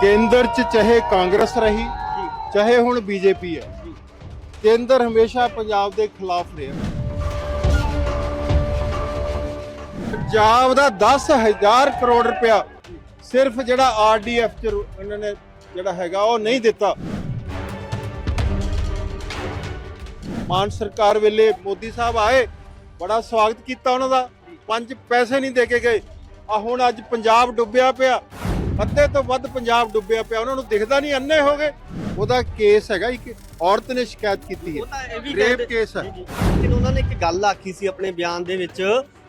ਕੇਂਦਰ 'ਚ ਚਾਹੇ ਕਾਂਗਰਸ ਰਹੀ, ਚਾਹੇ ਹੁਣ ਬੀਜੇਪੀ ਹੈ, ਕੇਂਦਰ ਹਮੇਸ਼ਾ ਪੰਜਾਬ ਦੇ ਖਿਲਾਫ ਰਿਹਾ। ਪੰਜਾਬ ਦਾ 10000 ਕਰੋੜ ਰੁਪਇਆ ਸਿਰਫ ਜਿਹੜਾ ਆਰਡੀਐਫ ਚ ਰੁ- ਉਹਨਾਂ ਨੇ ਜਿਹੜਾ ਹੈਗਾ ਉਹ ਨਹੀਂ ਦਿੱਤਾ। ਮਾਨ ਸਰਕਾਰ ਵੇਲੇ ਮੋਦੀ ਸਾਹਿਬ ਆਏ, ਬੜਾ ਸਵਾਗਤ ਕੀਤਾ ਉਹਨਾਂ ਦਾ, ਪੰਜ ਪੈਸੇ ਨਹੀਂ ਦੇ ਕੇ ਗਏ। ਆ ਹੁਣ ਅੱਜ ਪੰਜਾਬ ਡੁੱਬਿਆ ਪਿਆ। ਅੱਧੇ ਤੋਂ ਵੱਧ ਪੰਜਾਬ ਡੁੱਬਿਆ ਪਿਆ ਉਹਨਾਂ ਨੂੰ ਦਿਖਦਾ ਨਹੀਂ ਅੰਨੇ ਹੋ ਗਏ। ਉਹਦਾ ਕੇਸ ਹੈਗਾ ਇੱਕ ਔਰਤ ਨੇ ਸ਼ਿਕਾਇਤ ਕੀਤੀ ਹੈ। ਰੇਪ ਕੇਸ ਹੈ। ਲੇਕਿਨ ਉਹਨਾਂ ਨੇ ਇੱਕ ਗੱਲ ਆਖੀ ਸੀ ਆਪਣੇ ਬਿਆਨ ਦੇ ਵਿੱਚ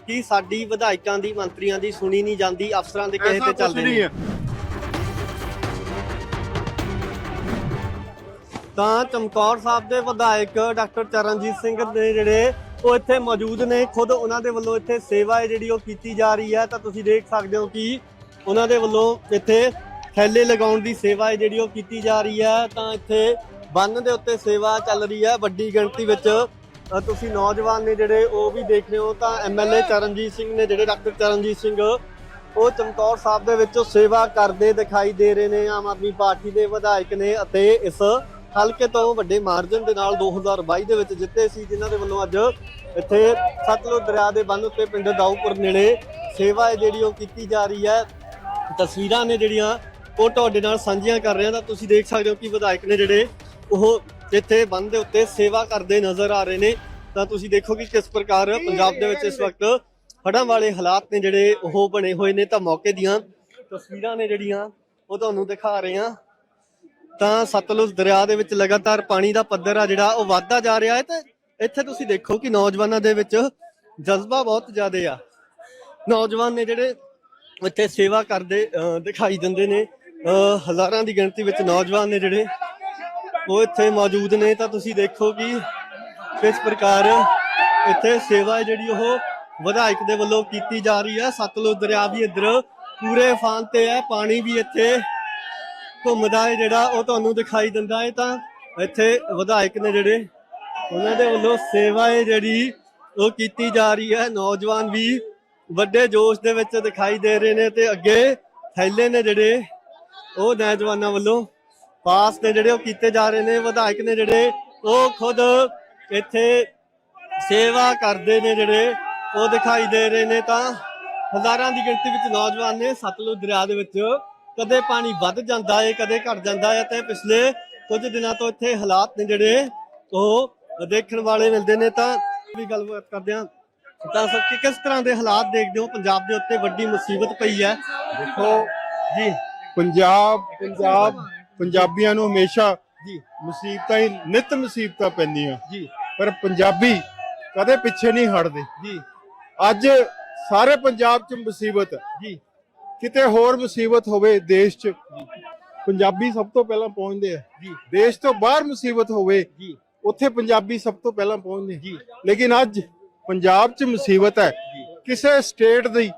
ਕਿ ਸਾਡੀ ਵਿਧਾਇਕਾਂ ਦੀ ਮੰਤਰੀਆਂ ਦੀ ਸੁਣੀ ਨਹੀਂ ਜਾਂਦੀ ਅਫਸਰਾਂ ਦੇ ਕਹੇ ਤੇ ਚੱਲਦੇ ਨੇ ਤਾਂ ਚਮਕੌਰ ਸਾਹਿਬ ਦੇ ਵਿਧਾਇਕ ਡਾਕਟਰ ਚਰਨਜੀਤ ਸਿੰਘ ਨੇ ਜਿਹੜੇ ਉਹ ਇੱਥੇ ਮੌਜੂਦ ਨੇ। ਖੁਦ ਉਹਨਾਂ ਦੇ ਵੱਲੋਂ ਇੱਥੇ ਸੇਵਾ ਹੈ ਜਿਹੜੀ ਉਹ ਕੀਤੀ ਜਾ ਰਹੀ ਹੈ। ਤਾਂ ਤੁਸੀਂ ਦੇਖ ਸਕਦੇ ਹੋ ਕਿ ਉਹਨਾਂ ਦੇ ਵੱਲੋਂ ਇੱਥੇ ਥੈਲੇ ਲਗਾਉਣ ਦੀ ਸੇਵਾ ਹੈ ਜਿਹੜੀ ਉਹ ਕੀਤੀ ਜਾ ਰਹੀ ਹੈ, ਤਾਂ ਇੱਥੇ ਬੰਨ ਦੇ ਉੱਤੇ ਸੇਵਾ ਚੱਲ ਰਹੀ ਹੈ। ਵੱਡੀ ਗਿਣਤੀ ਵਿੱਚ ਤੁਸੀਂ ਨੌਜਵਾਨ ਨੇ ਜਿਹੜੇ ਉਹ ਵੀ ਦੇਖ ਰਹੇ ਹੋ, ਤਾਂ ਐਮਐਲਏ ਚਰਨਜੀਤ ਸਿੰਘ ਨੇ ਜਿਹੜੇ ਡਾਕਟਰ ਚਰਨਜੀਤ ਸਿੰਘ, ਉਹ ਚਮਕੌਰ ਸਾਹਿਬ ਦੇ ਵਿੱਚ ਸੇਵਾ ਕਰਦੇ ਦਿਖਾਈ ਦੇ ਰਹੇ ਨੇ। ਆਮ ਆਦਮੀ ਪਾਰਟੀ ਦੇ ਵਿਧਾਇਕ ਨੇ ਅਤੇ ਇਸ ਹਲਕੇ ਤੋਂ ਵੱਡੇ ਮਾਰਜਨ ਦੇ ਨਾਲ 2022 ਦੇ ਵਿੱਚ ਜਿੱਤੇ ਸੀ, ਜਿਨ੍ਹਾਂ ਦੇ ਵੱਲੋਂ ਅੱਜ ਇੱਥੇ ਸਤਲੁਜ ਦਰਿਆ ਦੇ ਬੰਨ ਉੱਤੇ ਪਿੰਡ ਦਾਊਪੁਰ ਨੇੜੇ ਸੇਵਾ ਹੈ ਜਿਹੜੀ ਉਹ ਕੀਤੀ ਜਾ ਰਹੀ ਹੈ। ਤਸਵੀਰਾਂ ਨੇ ਜਿਹੜੀਆਂ ਉਹ ਤੁਹਾਡੇ ਨਾਲ ਸਾਂਝੀਆਂ ਕਰ ਰਹੇ ਹਾਂ ਤਾਂ ਤੁਸੀਂ ਦੇਖ ਸਕਦੇ ਹੋ ਕਿ ਵਿਧਾਇਕ ਨੇ ਜਿਹੜੇ ਉਹ ਇੱਥੇ ਬੰਦ ਦੇ ਉੱਤੇ ਸੇਵਾ ਕਰਦੇ ਨਜ਼ਰ ਆ ਰਹੇ ਨੇ। ਤਾਂ ਤੁਸੀਂ ਦੇਖੋ ਕਿ ਕਿਸ ਪ੍ਰਕਾਰ ਪੰਜਾਬ ਦੇ ਵਿੱਚ ਇਸ ਵਕਤ ਹੜ੍ਹਾਂ ਵਾਲੇ ਹਾਲਾਤ ਨੇ ਜਿਹੜੇ ਉਹ ਬਣੇ ਹੋਏ ਨੇ ਤਾਂ ਮੌਕੇ ਦੀਆਂ ਤਸਵੀਰਾਂ ਨੇ ਜਿਹੜੀਆਂ ਉਹ ਤੁਹਾਨੂੰ ਦਿਖਾ ਰਹੇ ਹਾਂ। ਤਾਂ ਸਤਲੁਜ ਦਰਿਆ ਦੇ ਵਿੱਚ ਲਗਾਤਾਰ ਪਾਣੀ ਦਾ ਪੱਧਰ ਆ ਜਿਹੜਾ ਉਹ ਵੱਧਦਾ ਜਾ ਰਿਹਾ ਹੈ ਤੇ ਇੱਥੇ ਤੁਸੀਂ ਦੇਖੋ ਕਿ ਨੌਜਵਾਨਾਂ ਦੇ ਵਿੱਚ ਜਜ਼ਬਾ ਬਹੁਤ ਜ਼ਿਆਦਾ ਆ। ਨੌਜਵਾਨ ਨੇ ਜਿਹੜੇ ਇੱਥੇ ਸੇਵਾ ਕਰਦੇ ਦਿਖਾਈ ਦਿੰਦੇ ਨੇ। ਅਹ, ਹਜ਼ਾਰਾਂ ਦੀ ਗਿਣਤੀ ਵਿੱਚ ਨੌਜਵਾਨ ਨੇ ਜਿਹੜੇ ਉਹ ਇੱਥੇ ਮੌਜੂਦ ਨੇ। ਤਾਂ ਤੁਸੀਂ ਦੇਖੋ ਕਿ ਕਿਸ ਪ੍ਰਕਾਰ ਇੱਥੇ ਸੇਵਾ ਜਿਹੜੀ ਉਹ ਵਿਧਾਇਕ ਦੇ ਵੱਲੋਂ ਕੀਤੀ ਜਾ ਰਹੀ ਹੈ। ਸਤਲੁਜ ਦਰਿਆ ਵੀ ਇੱਧਰ ਪੂਰੇ ਫਾਨ ਤੇ ਹੈ। ਪਾਣੀ ਵੀ ਇੱਥੇ ਘੁੰਮਦਾ ਹੈ ਜਿਹੜਾ ਉਹ ਤੁਹਾਨੂੰ ਦਿਖਾਈ ਦਿੰਦਾ ਹੈ। ਤਾਂ ਇੱਥੇ ਵਿਧਾਇਕ ਨੇ ਜਿਹੜੇ ਉਹਨਾਂ ਦੇ ਵੱਲੋਂ ਸੇਵਾ ਹੈ ਜਿਹੜੀ ਉਹ ਕੀਤੀ ਜਾ ਰਹੀ ਹੈ। ਨੌਜਵਾਨ ਵੀ ਵੱਡੇ ਜੋਸ਼ ਦੇ ਵਿੱਚ ਦਿਖਾਈ ਦੇ ਰਹੇ ਨੇ ਤੇ ਅੱਗੇ ਥੈਲੇ ਨੇ ਜਿਹੜੇ ਉਹ ਨੌਜਵਾਨਾਂ ਵੱਲੋਂ ਪਾਸ ਨੇ ਜਿਹੜੇ ਉਹ ਕੀਤੇ ਜਾ ਰਹੇ ਨੇ। ਵਿਧਾਇਕ ਨੇ ਜਿਹੜੇ ਉਹ ਖੁਦ ਇੱਥੇ ਸੇਵਾ ਕਰਦੇ ਨੇ ਜਿਹੜੇ ਉਹ ਦਿਖਾਈ ਦੇ ਰਹੇ ਨੇ। ਤਾਂ ਹਜ਼ਾਰਾਂ ਦੀ ਗਿਣਤੀ ਵਿੱਚ ਨੌਜਵਾਨ ਨੇ। ਸਤਲੁਜ ਦਰਿਆ ਦੇ ਵਿੱਚ ਕਦੇ ਪਾਣੀ ਵੱਧ ਜਾਂਦਾ ਹੈ ਕਦੇ ਘਟ ਜਾਂਦਾ ਹੈ ਤੇ ਪਿਛਲੇ ਕੁਝ ਦਿਨਾਂ ਤੋਂ ਇੱਥੇ ਹਾਲਾਤ ਨੇ ਜਿਹੜੇ ਉਹ ਦੇਖਣ ਵਾਲੇ ਮਿਲਦੇ ਨੇ। ਤਾਂ ਵੀ ਗੱਲਬਾਤ ਕਰਦੇ ਹਾਂ। ਤਾਂ ਕਿ ਕਿਸ ਤਰ੍ਹਾਂ ਦੇ ਹਾਲਾਤ ਦੇਖਦੇ ਹੋ? ਪੰਜਾਬ ਦੇ ਉੱਤੇ ਵੱਡੀ ਮੁਸੀਬਤ ਪਈ ਹੈ। ਦੇਖੋ ਜੀ। ਪੰਜਾਬ ਪੰਜਾਬ ਪੰਜਾਬੀਆਂ ਨੂੰ ਹਮੇਸ਼ਾ ਜੀ। ਮੁਸੀਬਤਾਂ ਹੀ ਨਿਤ ਮੁਸੀਬਤਾਂ ਪੈਂਦੀਆਂ। ਜੀ। ਪਰ ਪੰਜਾਬੀ ਕਦੇ ਪਿੱਛੇ ਨਹੀਂ ਹਟਦੇ। ਜੀ। ਅੱਜ ਸਾਰੇ ਪੰਜਾਬ 'ਚ ਮੁਸੀਬਤ। ਜੀ। ਕਿਤੇ ਹੋਰ ਮੁਸੀਬਤ ਹੋਵੇ ਦੇਸ਼ 'ਚ ਪੰਜਾਬੀ ਸਭ ਤੋਂ ਪਹਿਲਾਂ ਪਹੁੰਚਦੇ ਆ। ਜੀ। ਦੇਸ਼ ਤੋਂ ਬਾਹਰ ਮੁਸੀਬਤ ਹੋਵੇ ਜੀ। ਉੱਥੇ ਪੰਜਾਬੀ ਸਭ ਤੋਂ ਪਹਿਲਾਂ ਪਹੁੰਚਦੇ। ਜੀ। ਲੇਕਿਨ ਅੱਜ ਪੰਜਾਬ 'ਚ ਮੁਸੀਬਤ ਹੈ। ਕਿਸੇ ਸਟੇਟ ਦੀ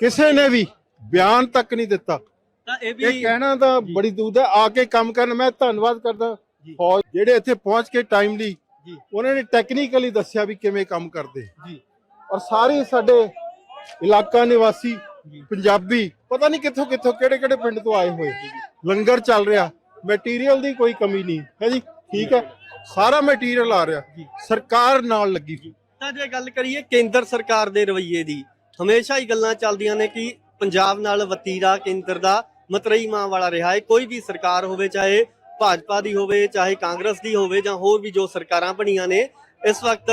ਕਿਸੇ ਨੇ ਵੀ ਬਿਆਨ ਤੱਕ ਨਹੀਂ ਦਿੱਤਾ। ਤਾਂ ਇਹ ਕਹਿਣਾ ਤਾਂ ਬੜੀ ਦੂਰ ਹੈ। ਆ ਕੇ ਕੰਮ ਕਰਨ ਮੈਂ ਧੰਨਵਾਦ ਕਰਦਾ। ਫੌਜ ਜਿਹੜੇ ਇੱਥੇ ਪਹੁੰਚ ਕੇ ਟਾਈਮਲੀ ਉਹਨਾਂ ਨੇ ਟੈਕਨੀਕਲੀ ਦੱਸਿਆ ਵੀ ਕਿਵੇਂ ਕੰਮ ਕਰਦੇ। ਜੀ। ਔਰ ਸਾਰੇ ਸਾਡੇ ਇਲਾਕਾ ਨਿਵਾਸੀ। ਪੰਜਾਬੀ ਪਤਾ ਨਹੀਂ ਕਿੱਥੋਂ ਕਿੱਥੋਂ ਕਿਹੜੇ ਕਿਹੜੇ ਪਿੰਡ ਤੋਂ ਆਏ ਹੋਏ। ਲੰਗਰ ਚੱਲ ਰਿਹਾ। ਮਟੀਰੀਅਲ ਦੀ ਕੋਈ ਕਮੀ ਨਹੀਂ। ਹੈ ਜੀ? ਠੀਕ ਹੈ? ਸਾਰਾ ਮਟੀਰੀਅਲ ਆ ਰਿਹਾ। ਸਰਕਾਰ ਨਾਲ ਲੱਗੀ। ਹੋਈ ਤਾਂ ਜੇ ਗੱਲ ਕਰੀਏ ਕੇਂਦਰ ਸਰਕਾਰ ਦੇ ਰਵੱਈਏ ਦੀ ਹਮੇਸ਼ਾ ਹੀ ਗੱਲਾਂ ਚੱਲਦੀਆਂ ਨੇ ਕਿ ਪੰਜਾਬ ਨਾਲ ਵਤੀਰਾ ਕੇਂਦਰ ਦਾ ਮਤਰਈ ਮਾਂ ਵਾਲਾ ਰਿਹਾ ਹੈ। ਕੋਈ ਵੀ ਸਰਕਾਰ ਹੋਵੇ ਚਾਹੇ ਭਾਜਪਾ ਦੀ ਹੋਵੇ ਚਾਹੇ ਕਾਂਗਰਸ ਦੀ ਹੋਵੇ ਜਾਂ ਹੋਰ ਵੀ ਜੋ ਸਰਕਾਰਾਂ ਬਣੀਆਂ ਨੇ ਇਸ ਵਕਤ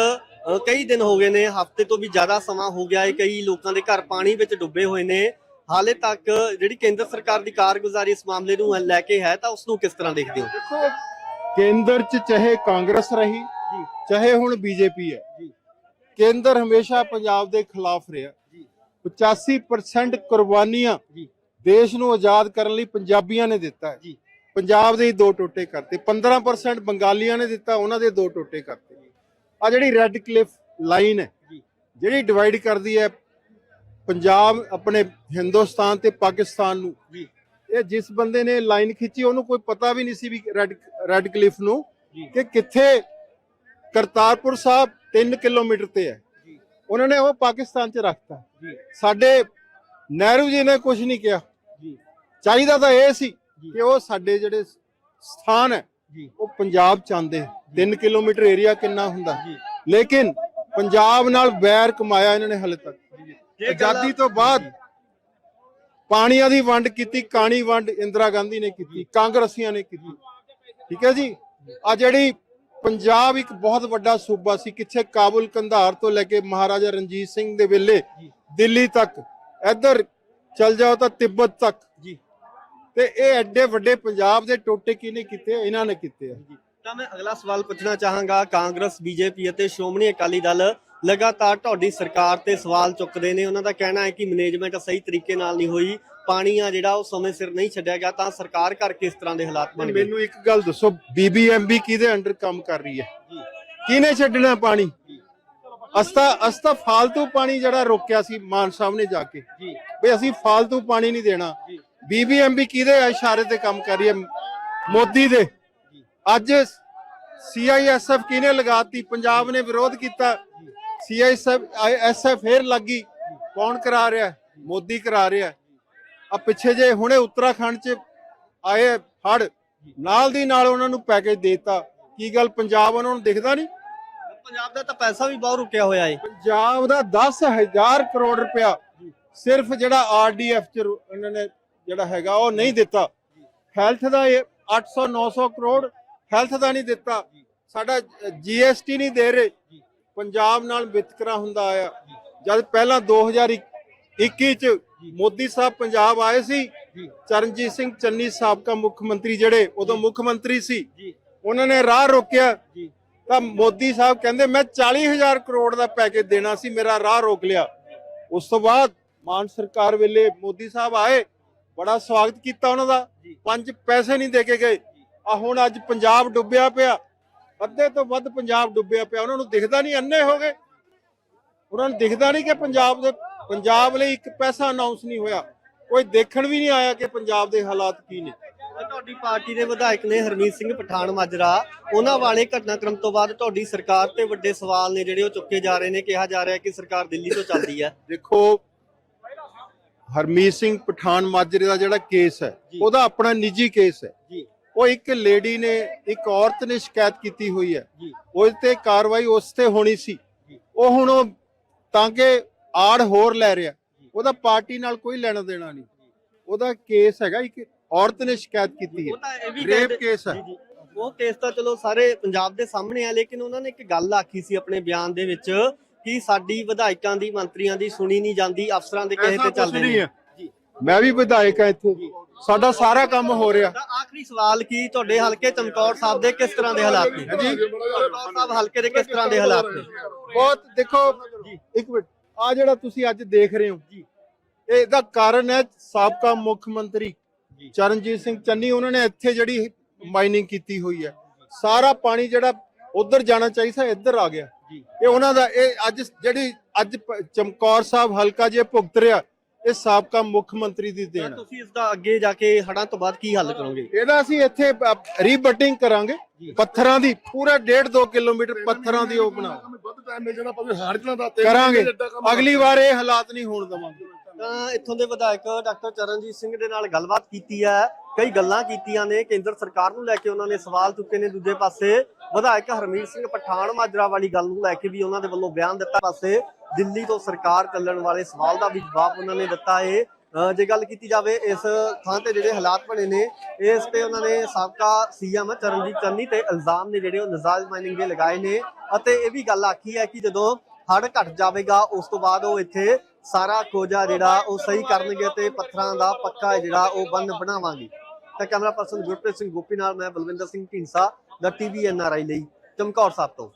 ਕਈ ਦਿਨ ਹੋ ਗਏ ਨੇ ਹਫ਼ਤੇ ਤੋਂ ਵੀ ਜ਼ਿਆਦਾ ਸਮਾਂ ਹੋ ਗਿਆ ਹੈ। ਕਈ ਲੋਕਾਂ ਦੇ ਘਰ ਪਾਣੀ ਵਿੱਚ ਡੁੱਬੇ ਹੋਏ ਨੇ। ਹਾਲੇ ਤੱਕ ਜਿਹੜੀ ਕੇਂਦਰ ਸਰਕਾਰ ਦੀ ਕਾਰਗੁਜ਼ਾਰੀ ਇਸ ਮਾਮਲੇ ਨੂੰ ਲੈ ਕੇ ਹੈ ਤਾਂ ਉਸ ਨੂੰ ਕਿਸ ਤਰ੍ਹਾਂ ਦੇਖਦੇ ਹੋ? ਦੇਖੋ ਕੇਂਦਰ 'ਚ ਚਾਹੇ ਕਾਂਗਰਸ ਰਹੀ ਚਾਹੇ ਹੁਣ ਬੀਜੇਪੀ ਹੈ ਜੀ। ਕੇਂਦਰ ਹਮੇਸ਼ਾ ਪੰਜਾਬ ਦੇ ਖਿਲਾਫ ਰਿਹਾ। ਜੀ। 85% ਕੁਰਬਾਨੀਆਂ ਜੀ। ਦੇਸ਼ ਨੂੰ ਆਜ਼ਾਦ ਕਰਨ ਲਈ ਪੰਜਾਬੀਆਂ ਨੇ ਦਿੱਤਾ। ਹੈ ਜੀ। ਪੰਜਾਬ ਦੇ ਹੀ ਦੋ ਟੋਟੇ ਕਰਤੇ। 15% ਬੰਗਾਲੀਆਂ ਨੇ ਦਿੱਤਾ ਉਹਨਾਂ ਦੇ ਦੋ ਟੋਟੇ ਕਰਤੇ। ਆ ਜਿਹੜੀ ਰੈੱਡ ਕਲਿਫ ਲਾਈਨ ਹੈ ਜੀ। ਜਿਹੜੀ ਡਿਵਾਈਡ ਕਰਦੀ ਹੈ ਪੰਜਾਬ ਆਪਣੇ ਹਿੰਦੁਸਤਾਨ ਤੇ ਪਾਕਿਸਤਾਨ ਨੂੰ ਜੀ। ਇਹ ਜਿਸ ਬੰਦੇ ਨੇ ਲਾਈਨ ਖਿੱਚੀ ਉਹਨੂੰ ਕੋਈ ਪਤਾ ਵੀ ਨਹੀਂ ਸੀ ਵੀ ਰੈੱਡ ਰੈੱਡ ਕਲਿਫ ਨੂੰ ਕਿ ਕਿੱਥੇ ਕਰਤਾਰਪੁਰ ਸਾਹਿਬ 3 ਕਿਲੋਮੀਟਰ ਤੇ ਹੈ। ਉਹਨਾਂ ਨੇ ਉਹ ਪਾਕਿਸਤਾਨ 'ਚ ਰੱਖਤਾ। ਸਾਡੇ ਨਹਿਰੂ ਜੀ ਨੇ ਕੁਝ ਨਹੀਂ ਕਿਹਾ। ਚਾਹੀਦਾ ਤਾਂ ਇਹ ਸੀ। ਕਿ ਉਹ ਸਾਡੇ ਜਿਹੜੇ ਸਥਾਨ ਹੈ ਉਹ ਪੰਜਾਬ ਚ ਆਉਂਦੇ। 3 ਕਿਲੋਮੀਟਰ ਏਰੀਆ ਕਿੰਨਾ ਹੁੰਦਾ। ਲੇਕਿਨ ਪੰਜਾਬ ਨਾਲ ਵੈਰ ਕਮਾਇਆ ਇਹਨਾਂ ਨੇ ਹਲੇ ਤੱਕ। ਆਜ਼ਾਦੀ ਤੋਂ ਬਾਅਦ ਪਾਣੀਆਂ ਦੀ ਵੰਡ ਕੀਤੀ ਕਾਣੀ ਵੰਡ ਇੰਦਰਾ ਗਾਂਧੀ ਨੇ ਕੀਤੀ ਕਾਂਗਰਸੀਆਂ ਨੇ ਕੀਤੀ। ਠੀਕ ਹੈ ਜੀ? ਆ ਜਿਹੜੀ ਪੰਜਾਬ ਇੱਕ ਬਹੁਤ ਵੱਡਾ ਸੂਬਾ ਸੀ ਕਿੱਥੇ ਕਾਬੁਲ ਕੰਧਾਰ ਤੋਂ ਲੈ ਕੇ ਮਹਾਰਾਜਾ ਰਣਜੀਤ ਸਿੰਘ ਦੇ ਵੇਲੇ। ਦਿੱਲੀ ਤੱਕ ਇੱਧਰ ਚਲ ਜਾਓ ਤਾਂ ਤਿੱਬਤ ਤੱਕ। ਜੀ। ਤੇ ਇਹ ਐਡੇ ਵੱਡੇ ਪੰਜਾਬ ਦੇ ਟੋਟੇ ਕਿਹਨੇ ਕੀਤੇ? ਇਹਨਾਂ ਨੇ ਕੀਤੇ ਆ। ਤਾਂ ਮੈਂ ਅਗਲਾ ਸਵਾਲ ਪੁੱਛਣਾ ਚਾਹਾਂਗਾ ਕਾਂਗਰਸ ਬੀਜੇਪੀ ਅਤੇ ਸ਼੍ਰੋਮਣੀ ਅਕਾਲੀ ਦਲ ਲਗਾਤਾਰ ਤੁਹਾਡੀ ਸਰਕਾਰ ਤੇ ਸਵਾਲ ਚੁੱਕਦੇ ਨੇ। ਉਹਨਾਂ ਦਾ ਕਹਿਣਾ ਹੈ ਕਿ ਮੈਨੇਜਮੈਂਟ ਸਹੀ ਤਰੀਕੇ ਨਾਲ ਨਹੀਂ ਹੋਈ। ਪਾਣੀ ਆ ਜਿਹੜਾ ਉਹ ਸਮੇਂ ਸਿਰ ਨਹੀਂ ਛੱਡਿਆ ਗਿਆ ਤਾਂ ਸਰਕਾਰ ਕਰਕੇ ਇਸ ਤਰ੍ਹਾਂ ਦੇ ਹਾਲਾਤ ਬਣ ਗਏ? ਮੈਨੂੰ ਇੱਕ ਗੱਲ ਦੱਸੋ ਬੀਬੀਐਮਬੀ ਕਿਹਦੇ ਅੰਡਰ ਕੰਮ ਕਰ ਰਹੀ ਹੈ? ਕਿਹਨੇ ਛੱਡਣਾ ਪਾਣੀ? ਅਸਤਾ ਅਸਤਾ ਫਾਲਤੂ ਪਾਣੀ ਜਿਹੜਾ ਰੋਕਿਆ ਸੀ ਮਾਨ ਸਾਹਿਬ ਨੇ ਜਾ ਕੇ। ਜੀ। ਵੀ ਅਸੀਂ ਫਾਲਤੂ ਪਾਣੀ ਨਹੀਂ ਦੇਣਾ। ਬੀਬੀਐਮਬੀ ਕਿਹਦੇ ਇਸ਼ਾਰੇ ਤੇ ਕੰਮ ਕਰ ਰਹੀ ਹੈ? ਮੋਦੀ ਦੇ। ਅੱਜ ਸੀਆਈਐਸਐਫ ਕਿਹਨੇ ਲਗਾਤੀ? ਪੰਜਾਬ ਨੇ ਵਿਰੋਧ ਕੀਤਾ। ਸੀਆਈਐਸਐਫ ਐਸਐਫ ਫੇਰ ਲੱਗੀ। ਕੌਣ ਕਰਾ ਰਿਹਾ? ਮੋਦੀ ਕਰਾ ਰਿਹਾ। ਆ ਪਿੱਛੇ ਜੇ ਹੁਣੇ ਉੱਤਰਾਖੰਡ ਚ ਆਏ ਹੜ ਨਾਲ ਦੀ ਨਾਲ ਉਹਨਾਂ ਨੂੰ ਪੈਕੇਜ ਦੇਤਾ। ਕੀ ਗੱਲ ਪੰਜਾਬ ਉਹਨਾਂ ਨੂੰ ਦਿਖਦਾ ਨਹੀਂ? ਪੰਜਾਬ ਦਾ ਤਾਂ ਪੈਸਾ ਵੀ ਬਹੁਤ ਰੁਕਿਆ ਹੋਇਆ ਹੈ ਪੰਜਾਬ ਦਾ 10000 ਕਰੋੜ ਰੁਪਇਆ ਸਿਰਫ ਜਿਹੜਾ ਆਰਡੀਐਫ ਚ ਇਹਨਾਂ ਨੇ ਜਿਹੜਾ ਹੈਗਾ ਉਹ ਨਹੀਂ ਦਿੱਤਾ। ਹੈਲਥ ਦਾ ਇਹ 800 900 ਕਰੋੜ ਹੈਲਥ ਦਾ ਨਹੀਂ ਦਿੱਤਾ। ਸਾਡਾ ਜੀਐਸਟੀ ਨਹੀਂ ਦੇ ਰਹੇ। ਪੰਜਾਬ ਨਾਲ ਵਿਤਕਰਾ ਹੁੰਦਾ ਆਇਆ। ਜਦ ਪਹਿਲਾਂ 2021 ਚ ਮੋਦੀ ਸਾਹਿਬ ਪੰਜਾਬ ਆਏ ਸੀ। ਚਰਨਜੀਤ ਸਿੰਘ ਚੰਨੀ ਸਾਬਕਾ ਮੁੱਖ ਮੰਤਰੀ ਜਿਹੜੇ ਉਦੋਂ ਮੁੱਖ ਮੰਤਰੀ ਸੀ। ਉਹਨਾਂ ਨੇ ਰਾਹ ਰੋਕਿਆ। ਤਾਂ ਮੋਦੀ ਸਾਹਿਬ ਕਹਿੰਦੇ ਮੈਂ 40000 ਕਰੋੜ ਦਾ ਪੈਕੇਜ ਦੇਣਾ ਸੀ ਮੇਰਾ ਰਾਹ ਰੋਕ ਲਿਆ। ਉਸ ਤੋਂ ਬਾਅਦ ਮਾਨ ਸਰਕਾਰ ਵੇਲੇ ਮੋਦੀ ਸਾਹਿਬ ਆਏ। ਬੜਾ ਸਵਾਗਤ ਕੀਤਾ ਉਹਨਾਂ ਦਾ। ਪੰਜ ਪੈਸੇ ਨਹੀਂ ਦੇ ਕੇ ਗਏ। ਆ ਹੁਣ ਅੱਜ ਪੰਜਾਬ ਡੁੱਬਿਆ ਪਿਆ। ਅੱਧੇ ਤੋਂ ਵੱਧ ਪੰਜਾਬ ਡੁੱਬਿਆ ਪਿਆ। ਉਹਨਾਂ ਨੂੰ ਦਿਖਦਾ ਨਹੀਂ ਅੰਨੇ ਹੋ ਗਏ। ਉਹਨਾਂ ਨੂੰ ਦਿਖਦਾ ਨਹੀਂ ਕਿ ਪੰਜਾਬ ਦੇ ਪੰਜਾਬ ਲਈ ਇੱਕ ਪੈਸਾ ਅਨਾਉਂਸ ਨਹੀਂ ਹੋਇਆ। ਕੋਈ ਦੇਖਣ ਵੀ ਨਹੀਂ ਆਇਆ ਕਿ ਪੰਜਾਬ ਦੇ ਹਾਲਾਤ ਕੀ ਨੇ। ਤੁਹਾਡੀ ਪਾਰਟੀ ਦੇ ਵਿਧਾਇਕ ਨੇ ਹਰਮੀਤ ਸਿੰਘ ਪਠਾਨ ਮਾਜਰਾ ਉਹਨਾਂ ਵਾਲੇ ਘਟਨਾਕ੍ਰਮ ਤੋਂ ਬਾਅਦ ਤੁਹਾਡੀ ਸਰਕਾਰ ਤੇ ਵੱਡੇ ਸਵਾਲ ਨੇ ਜਿਹੜੇ ਉਹ ਚੁੱਕੇ ਜਾ ਰਹੇ ਨੇ ਕਿਹਾ ਜਾ ਰਿਹਾ ਕਿ ਸਰਕਾਰ ਦਿੱਲੀ ਤੋਂ ਚੱਲਦੀ ਹੈ। ਦੇਖੋ ਹਰਮੀਤ ਸਿੰਘ ਪਠਾਨ ਮਾਜਰੇ ਦਾ ਜਿਹੜਾ ਕੇਸ ਹੈ। ਉਹਦਾ ਆਪਣਾ ਨਿੱਜੀ ਕੇਸ ਹੈ। ਜੀ। ਉਹ ਇੱਕ ਲੇਡੀ ਨੇ ਇੱਕ ਔਰਤ ਨੇ ਸ਼ਿਕਾਇਤ ਕੀਤੀ ਹੋਈ ਹੈ। ਉਸ ਤੇ ਕਾਰਵਾਈ ਉਸ ਤੇ ਹੋਣੀ ਸੀ। ਉਹ ਹੁਣ ਤਾਂ ਕਿ ਆੜ ਹੋਰ ਲੈ ਰਿਹਾ। ਉਹਦਾ ਪਾਰਟੀ ਨਾਲ ਕੋਈ ਲੈਣਾ ਦੇਣਾ ਨਹੀਂ। ਉਹਦਾ ਕੇਸ ਹੈਗਾ ਇੱਕ ਔਰਤ ਨੇ ਸ਼ਿਕਾਇਤ ਕੀਤੀ ਹੈ। ਰੇਪ ਕੇਸ ਹੈ। ਉਹ ਕੇਸ ਤਾਂ ਚਲੋ ਸਾਰੇ ਪੰਜਾਬ ਦੇ ਸਾਹਮਣੇ ਆ ਲੇਕਿਨ ਉਹਨਾਂ ਨੇ ਇੱਕ ਗੱਲ ਆਖੀ ਸੀ ਆਪਣੇ ਬਿਆਨ ਦੇ ਵਿੱਚ ਕਿ ਸਾਡੀ ਵਿਧਾਇਕਾਂ ਦੀ ਮੰਤਰੀਆਂ ਦੀ ਸੁਣੀ ਨਹੀਂ ਜਾਂਦੀ ਅਫਸਰਾਂ ਦੇ ਕਹੇ ਤੇ ਚੱਲਦੇ ਨਹੀਂ ਨੇ ਮੈਂ ਵੀ ਵਿਧਾਇਕ ਹਾਂ ਇੱਥੇ। ਸਾਡਾ ਸਾਰਾ ਕੰਮ ਹੋ ਰਿਹਾ। ਆਖਰੀ ਸਵਾਲ ਕੀ ਤੁਹਾਡੇ ਹਲਕੇ ਚਮਕੌਰ ਸਾਹਿਬ ਦੇ ਕਿਸ ਤਰ੍ਹਾਂ ਦੇ ਹਾਲਾਤ ਨੇ? ਜੀ। ਚਮਕੌਰ ਸਾਹਿਬ ਹਲਕੇ ਦੇ ਕਿਸ ਤਰ੍ਹਾਂ ਦੇ ਹਾਲਾਤ ਨੇ? ਬਹੁਤ ਦੇਖੋ ਇੱਕ ਮਿੰਟ। ਆ ਜਿਹੜਾ ਤੁਸੀਂ ਅੱਜ ਦੇਖ ਰਹੇ ਹੋ ਇਹਦਾ ਕਾਰਨ ਹੈ ਸਾਬਕਾ ਮੁੱਖ ਮੰਤਰੀ ਜੀ। ਚਰਨਜੀਤ ਸਿੰਘ ਚੰਨੀ ਉਹਨਾਂ ਨੇ ਇੱਥੇ ਜਿਹੜੀ ਮਾਈਨਿੰਗ ਕੀਤੀ ਹੋਈ ਹੈ। ਸਾਰਾ ਪਾਣੀ ਜਿਹੜਾ ਉਧਰ ਜਾਣਾ ਚਾਹੀਦਾ ਇੱਧਰ ਆ ਗਿਆ। ਜੀ। ਇਹ ਉਹਨਾਂ ਦਾ ਇਹ ਅੱਜ ਜਿਹੜੀ ਅੱਜ ਚਮਕੌਰ ਸਾਹਿਬ ਹਲਕਾ ਜੇ ਭੁਗਤ ਰਿਹਾ ਇਹ ਸਾਬਕਾ ਮੁੱਖ ਮੰਤਰੀ ਦੀ ਦੇਣ। ਹੈ ਤੁਸੀਂ ਇਸ ਦਾ ਅੱਗੇ ਜਾ ਕੇ ਹੜਾਂ ਤੋਂ ਬਾਅਦ ਕੀ ਹੱਲ ਕਰੋਗੇ? ਇਹਦਾ ਅਸੀਂ ਇੱਥੇ ਰੀਬਟਿੰਗ ਕਰਾਂਗੇ। ਪੱਥਰਾਂ ਦੀ ਪੂਰਾ 1.5 2 ਕਿਲੋਮੀਟਰ ਪੱਥਰਾਂ ਦੀ ਉਹ ਬਣਾ ਵੱਧ ਟਾਈਮ ਮਿਲ ਜਾਣਾ ਭਾਵੇਂ ਹਾਰ ਜਣਾ ਦਾ ਕਰਾਂਗੇ। ਅਗਲੀ ਵਾਰ ਇਹ ਹਾਲਾਤ ਨਹੀਂ ਹੋਣ ਦਵਾਂਗੇ। ਤਾਂ ਇੱਥੋਂ ਦੇ ਵਿਧਾਇਕ ਡਾਕਟਰ ਚਰਨਜੀਤ ਸਿੰਘ ਦੇ ਨਾਲ ਗੱਲਬਾਤ ਕੀਤੀ ਹੈ। ਕਈ ਗੱਲਾਂ ਕੀਤੀਆਂ ਨੇ। ਕੇਂਦਰ ਸਰਕਾਰ ਨੂੰ ਲੈ ਕੇ ਉਹਨਾਂ ਨੇ ਸਵਾਲ ਚੁੱਕੇ ਨੇ ਦੂਜੇ ਪਾਸੇ। ਵਿਧਾਇਕ ਹਰਮੀਤ ਸਿੰਘ ਪਠਾਨ ਮਾਜਰਾ ਵਾਲੀ ਗੱਲ ਨੂੰ ਲੈ ਕੇ ਵੀ ਉਹਨਾਂ ਦੇ ਵੱਲੋਂ ਬਿਆਨ ਦਿੱਤਾ। ਪਾਸੇ ਦਿੱਲੀ ਤੋਂ ਸਰਕਾਰ ਚੱਲਣ ਵਾਲੇ ਸਵਾਲ ਦਾ ਵੀ ਜਵਾਬ ਉਹਨਾਂ ਨੇ ਦਿੱਤਾ ਹੈ ਜੇ ਗੱਲ ਕੀਤੀ ਜਾਵੇ ਇਸ ਥਾਂ ਤੇ ਜਿਹੜੇ ਹਾਲਾਤ ਬਣੇ ਨੇ, ਇਸ ਤੇ ਉਹਨਾਂ ਨੇ ਸਾਬਕਾ ਸੀਐਮ ਚਰਨਜੀਤ ਚੰਨੀ ਤੇ ਇਲਜ਼ਾਮ ਨੇ ਜਿਹੜੇ ਉਹ ਨਜਾਇਜ਼ ਮਾਈਨਿੰਗ ਦੇ ਲਗਾਏ ਨੇ। ਅਤੇ ਇਹ ਵੀ ਗੱਲ ਆਖੀ ਹੈ ਕਿ ਜਦੋਂ ਹੜ ਘਟ ਜਾਵੇਗਾ, ਉਸ ਤੋਂ ਬਾਅਦ ਉਹ ਇੱਥੇ ਸਾਰਾ ਕੋਜਾ ਜਿਹੜਾ ਉਹ ਸਹੀ ਕਰਨਗੇ ਤੇ ਪੱਥਰਾਂ ਦਾ ਪੱਕਾ ਜਿਹੜਾ ਉਹ ਬੰਨ ਬਣਾਵਾਂਗੇ। ਤਾਂ ਕੈਮਰਾ ਪਰਸਨ ਗੁਰਪ੍ਰੀਤ ਸਿੰਘ ਗੋਪੀ ਨਾਲ ਮੈਂ ਬਲਵਿੰਦਰ ਸਿੰਘ ਢੀਂਸਾ ਦਾ ਟੀਵੀ ਐਨਆਰਆਈ ਲਈ, ਚਮਕੌਰ ਸਾਹਿਬ ਤੋਂ।